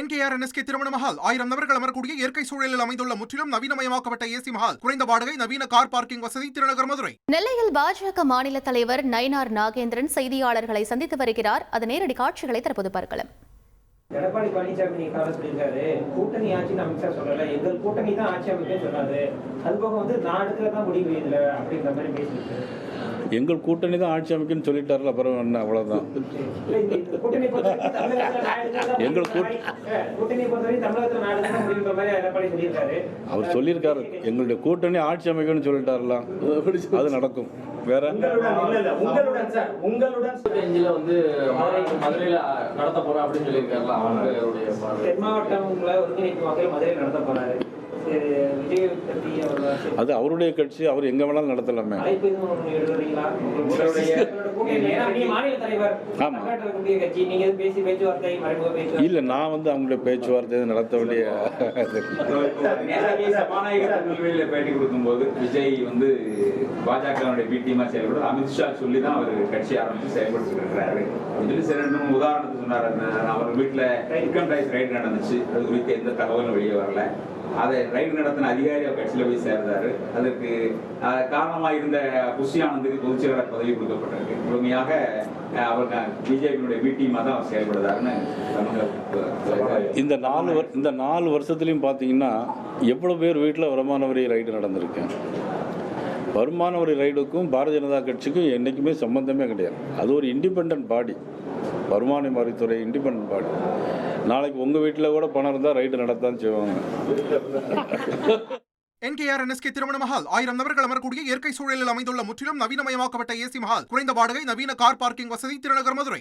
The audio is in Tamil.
என்கேஆர் என்எஸ்கே திருமண மஹால். ஆயிரம் நபர்கள் அமரக்கூடிய இயற்கை சூழலில் அமைந்துள்ள முற்றிலும் நவீனமயமாக்கப்பட்ட ஏசி மஹால். குறைந்த வாடகை நவீன கார் பார்க்கிங் வசதி திருநகர் மதுரை. நெல்லையில் பாஜக மாநில தலைவர் நயினார் நாகேந்திரன் செய்தியாளர்களை சந்தித்து வருகிறார். அது நேரடி காட்சிகளை தற்போது பார்க்கலாம். எடப்பாடி பழனிசாமி நீங்க காலம் சொல்லியிருக்காரு கூட்டணி ஆட்சின்னு அமித்ஷா சொல்லல. எங்கள் கூட்டணி தான் ஆட்சி அமைக்கன்னு சொன்னாரு. அது போக வந்து நான் எடுக்கிறதா தான் முடிவு இதுல அப்படின்ற மாதிரி பேசியிருக்காரு. எங்கள் கூட்டணி தான் ஆட்சி அமைக்குன்னு சொல்லிட்டாருல அப்புறம் என்ன அவ்வளோதான் இல்ல எங்கள் அவர் சொல்லியிருக்காரு. எங்களுடைய கூட்டணி ஆட்சி அமைக்கும்னு சொல்லிட்டாருல. அது நடக்கும். வேற? உங்களுடன் இல்ல இல்ல உங்களுடன் சார் உங்களுடன் அஞ்சுல வந்து மதுரை- மதுரையில நடத்த போறேன் அப்படின்னு சொல்லியிருக்காருல. தென் மாவட்டங்களை ஒருங்கிணைக்கும் வகையில் மதுரையில் நடத்த போறாரு. அது அவருடைய கட்சி அவர் எங்க வேணாலும் நடத்தலாமே. இல்ல நான் வந்து அவங்களுடைய பேச்சுவார்த்தை நடத்த வேண்டிய சபாநாயகர் பேட்டி கொடுக்கும்போது விஜய் வந்து பாஜகவுடைய பி டீமா செயல்படும் அமித்ஷா சொல்லி தான் அவர் கட்சி ஆரம்பிச்சு செயல்பட்டு இருக்கிறாரு. சொல்லி சில உதாரணத்துக்கு சொன்னார். அவர் வீட்டில் இன்கம் டேக்ஸ் ரைடு நடந்துச்சு. அது குறித்து எந்த தகவலும் வெளியே வரல. அதை ரைடு நடத்தின அதிகாரி கட்சியில் போய் சேர்ந்தாரு. அதற்கு காரணமாக இருந்த புஷி ஆனந்துக்கு பொதுச் செயலாளர் பதவி கொடுக்கப்பட்டிருக்கு. முழுமையாக அவர் பிஜேபியினுடைய டீமா தான் அவர் செயல்படுறாருன்னு இந்த நாலு இந்த நாலு வருஷத்துலையும் பார்த்தீங்கன்னா எவ்வளோ பேர் வீட்டில் வருமான வரி ரைடு நடந்திருக்கு. வருமான வரி ரைடுக்கும் பாரதிய ஜனதா கட்சிக்கும் என்றைக்குமே சம்பந்தமே கிடையாது. அது ஒரு இண்டிபெண்ட் பாடி வருமான வரித்துறை இண்டிபெண்ட் பாடி நாளைக்கு உங்கள் வீட்டில் கூட பணம் இருந்தால் ரைடு நடத்தான் செய்வாங்க என்கேஆர் என்எஸ்கே திருமண மஹால் ஆயிரம் நபர்கள் அமரக்கூடிய இயற்கை சூழலில் அமைந்துள்ள முற்றிலும் நவீனமயமாக்கப்பட்ட ஏசி மஹால் குறைந்த வாடகை நவீன கார் பார்க்கிங் வசதி திருநகர் மதுரை.